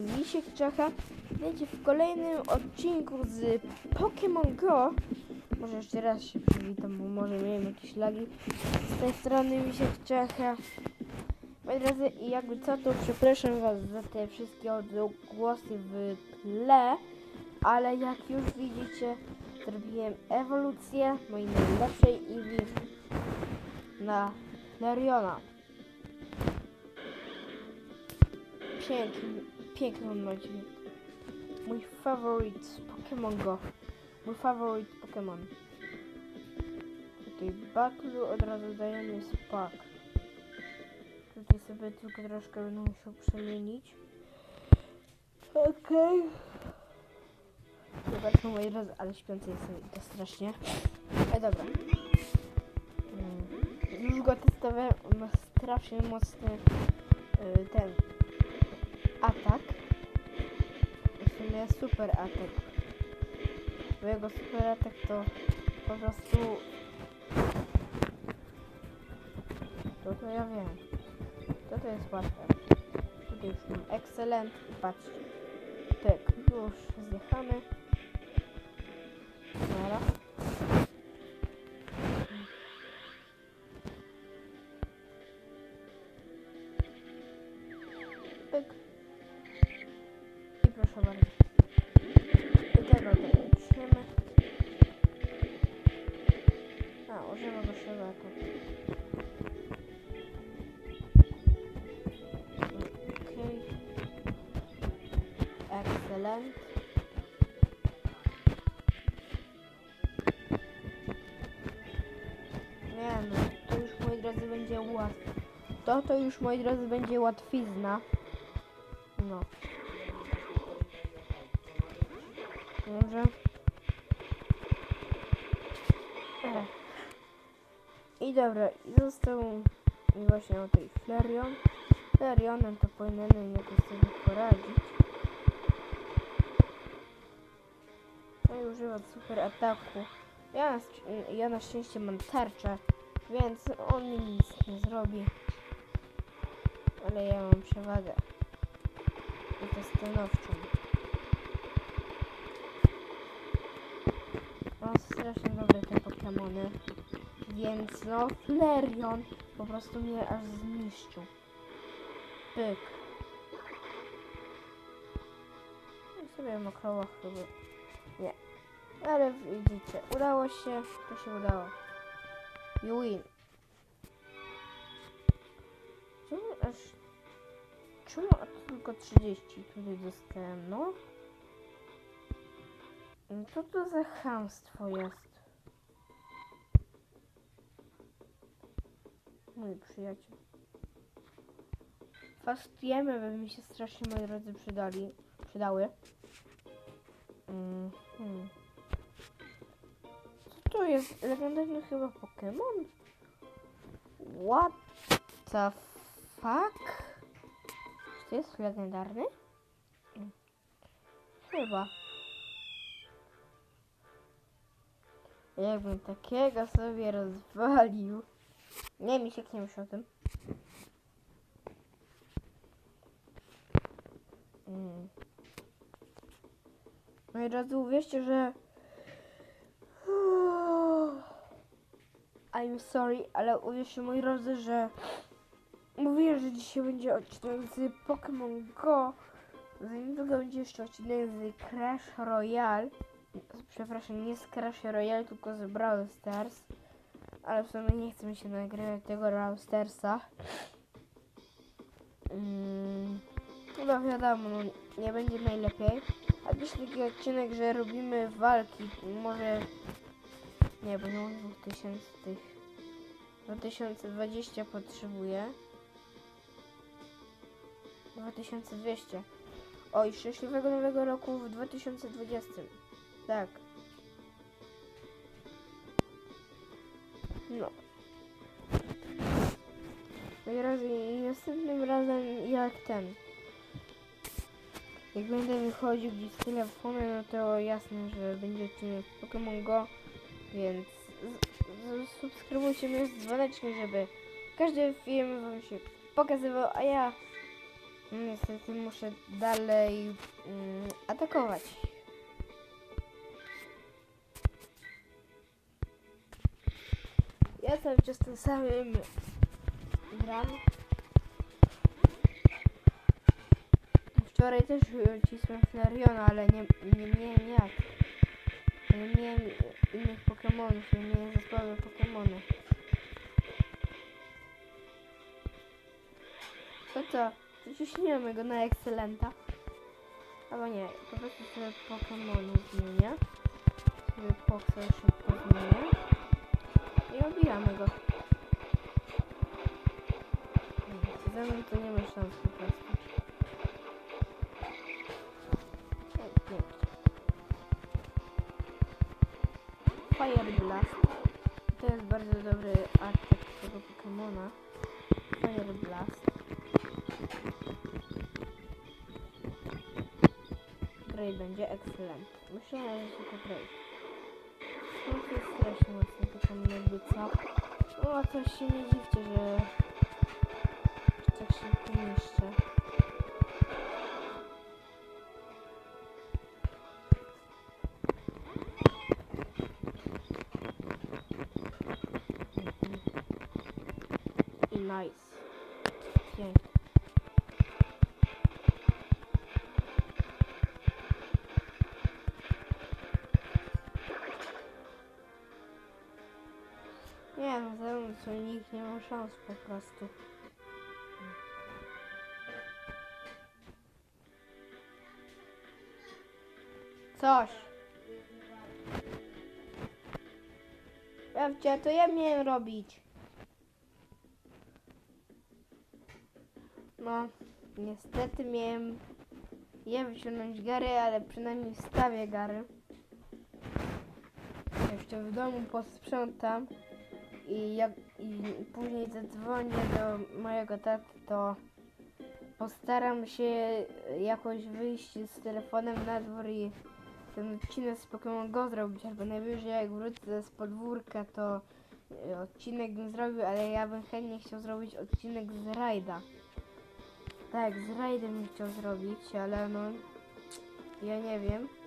Misiek Czacha. Wiecie, w kolejnym odcinku z Pokémon Go. Może jeszcze raz się przywitam, bo może miałem jakieś lagi. Z tej strony Misiek Czacha. Moi drodzy, i jakby co, to przepraszam Was za te wszystkie odgłosy w tle. Ale jak już widzicie, zrobiłem ewolucję mojej najlepszej Eevee na Lariona. Piękny, piękny on ma dźwięk. Mój faworyt Pokémon Go. Mój faworyt Pokémon. Tutaj Battle od razu dajemy Spark. Tutaj sobie tylko troszkę będę musiał przemienić. Okej. Zobaczmy moi drodzy, ale śpiący jestem i to strasznie. Ale dobra. Mm, Już go testowałem, on ma strasznie mocny y, ten atak. W sumie super atak. Bo jego super atak to po prostu... To to ja wiem. To to jest łatwe. Tutaj już mam excellent patrzcie. Tak, już zjechamy. Nara. Pyk. I tego. A, użymy go szeroko. Okej. Excellent. Nie no, to już moi drodzy będzie łatwo. To to już moi drodzy będzie łatwizna. No. Dobra, i został mi właśnie tutaj Flareon. Flarionem to powinienem jakoś sobie poradzić. No i używa super ataku. Ja na, ja na szczęście mam tarczę, więc on mi nic nie zrobi. Ale ja mam przewagę. I to stanowczą. Mam strasznie dobre te Pokemony. Więc no, Flareon po prostu mnie aż zniszczył. Pyk. I sobie makroło chyba. Nie. Ale widzicie, udało się, to się udało. You win. Czemu aż... Czemu tylko 30 tutaj dostałem, no? No Co to za chamstwo jest? Mój przyjaciel. Fastujemy, by mi się strasznie, moi drodzy, przydali. Przydały. Mm, hmm. Co to jest? Legendarny chyba Pokémon? What the fuck? Czy to jest legendarny? Chyba. Jakbym takiego sobie rozwalił. Nie, mi się nie myśli o tym. Mm. No i drodzy, uwierzcie, że... I'm sorry, ale uwierzcie moi drodzy, że... Mówiłem, że dzisiaj będzie odcinek z Pokémon Go. Za niedługo będzie jeszcze odcinek z Crash Royale. Przepraszam, nie z Crash Royale, tylko z Brawl Stars. Ale w sumie nie chce mi się nagrywać tego Brawl Starsa. Mm, no wiadomo, no, nie będzie najlepiej. A dziś taki odcinek, że robimy walki. Może... Nie, bo nie mam 2000 tych... 2020 potrzebuję. 2200. Oj, szczęśliwego nowego roku w 2020. Tak. No. No i raz, i następnym razem jak ten. Jak będę wychodził gdzieś z telefonem, no to jasne, że będzie odcinek Pokémon Go, więc subskrybujcie mnie z dzwoneczkiem, żeby każdy film wam się pokazywał, a ja No Niestety muszę dalej mm, atakować. Cały czas tym samym gram. Wczoraj też cisłem Flareona, ale nie, nie miałem jak. Nie miałem innych Pokemonów, nie miałem za słabe Pokemony. To co? Ciśniemy go na Excelenta. Albo nie, po prostu sobie Pokemonu zmienię. Sobie Poxa szybko zmienię. I go. Ze mną to nie ma szans po prostu. Fire Blast. To jest bardzo dobry atak tego Pokemona. Fire Blast. Grey będzie excellent. Myślę, że tylko Grey. To jest strasznie No a coś się nie dziwcie, że tak szybko niszczę. Nie ma szans po prostu. Coś. Pewcie, to ja miałem robić. No, niestety miałem je wyciągnąć gary, ale przynajmniej wstawię gary. Jeszcze w domu posprzątam i, jak, i później zadzwonię do mojego taty, to postaram się jakoś wyjść z telefonem na dwór i ten odcinek z Pokémon Go zrobić, albo najwyżej jak wrócę z podwórka, to e, odcinek bym zrobił, ale ja bym chętnie chciał zrobić odcinek z rajda. Tak, z rajdem bym chciał zrobić, ale no, ja nie wiem.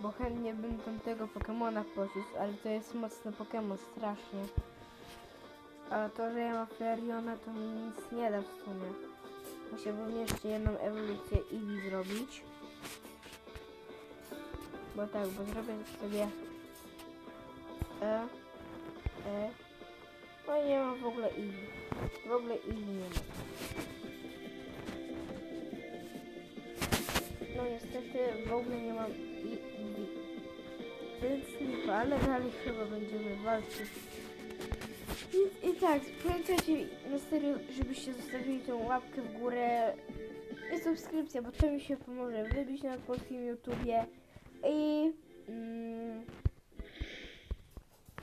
Bo chętnie bym tamtego Pokemona pocisł, ale to jest mocny Pokemon, strasznie. A to, że ja mam Flareona, to mi nic nie da w sumie. Musiałbym jeszcze jedną ewolucję Eevee zrobić. Bo tak, bo zrobię sobie... E... E... No i nie mam w ogóle Eevee. W ogóle Eevee nie ma. No niestety w ogóle nie mam. Lipa, ale dalej chyba będziemy walczyć. I, I tak, pamiętajcie na serio, żebyście zostawili tą łapkę w górę i subskrypcję, bo to mi się pomoże wybić na polskim YouTubie. I mm,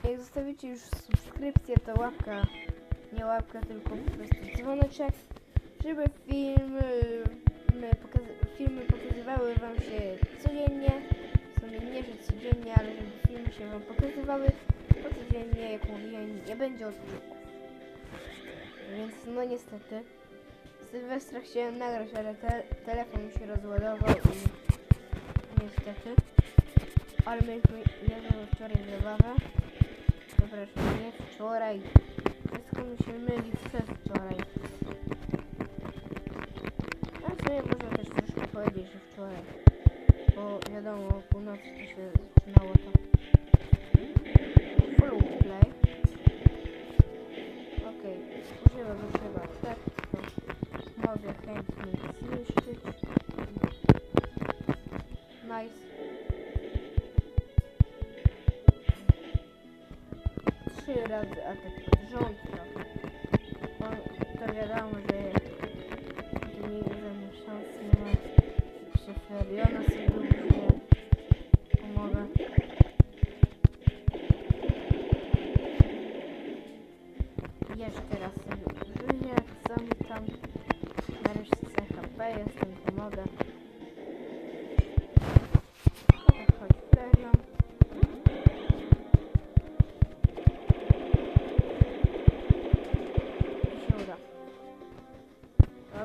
jak zostawicie już subskrypcję, to łapka, nie łapka, tylko po prostu dzwoneczek, żeby filmy, filmy pokazywały Wam się codziennie. Nie, że codziennie, ale żeby filmy się Wam pokazywały, bo codziennie, jak mówiłem, nie będzie odcinków. Więc no niestety. Sylwestra chciałem nagrać, ale te, telefon mi się rozładował i niestety. Ale mieliśmy jedną wczoraj zabawę. Przepraszam, nie wczoraj. Wszystko mi się myli wczoraj. A w sumie można też troszkę powiedzieć, że wczoraj. Bo wiadomo, o północy to się zaczynało to. Full play. Okej, używa go trzeba tak, to mogę chętnie zniszczyć. Nice. Trzy razy atak rząd. Bo to wiadomo, że ja jestem, pomogę.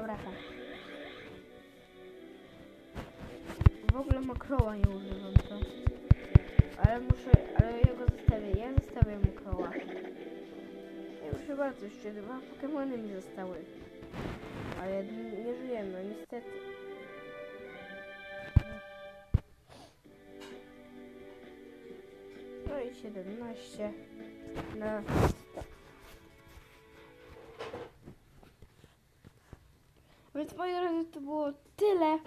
Tak. W ogóle makroła nie używam to. Ale muszę, ale ja go zostawię. Ja zostawię makroła. Ja muszę bardzo jeszcze dwa Pokemony mi zostały. Ale nie żyjemy, niestety. No i 17 na 100. Więc moi drodzy, to było tyle.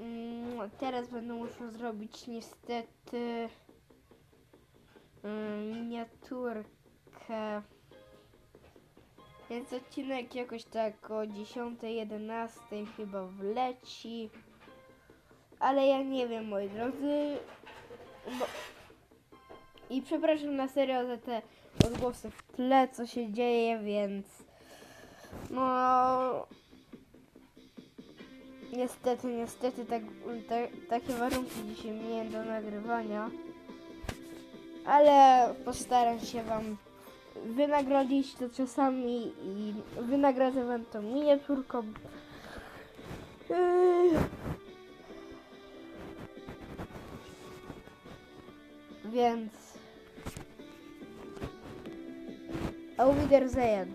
Mm, Teraz będę musiał zrobić niestety mm, miniaturkę. Więc odcinek jakoś tak o 10-11 chyba wleci. Ale ja nie wiem, moi drodzy. Bo... I przepraszam na serio za te odgłosy w tle, co się dzieje, więc no niestety, niestety tak, tak, takie warunki dzisiaj miałem do nagrywania. Ale postaram się wam wynagrodzić to czasami i wynagrodzę wam tą miniaturką. Yy. Więc Auf Wiedersehen.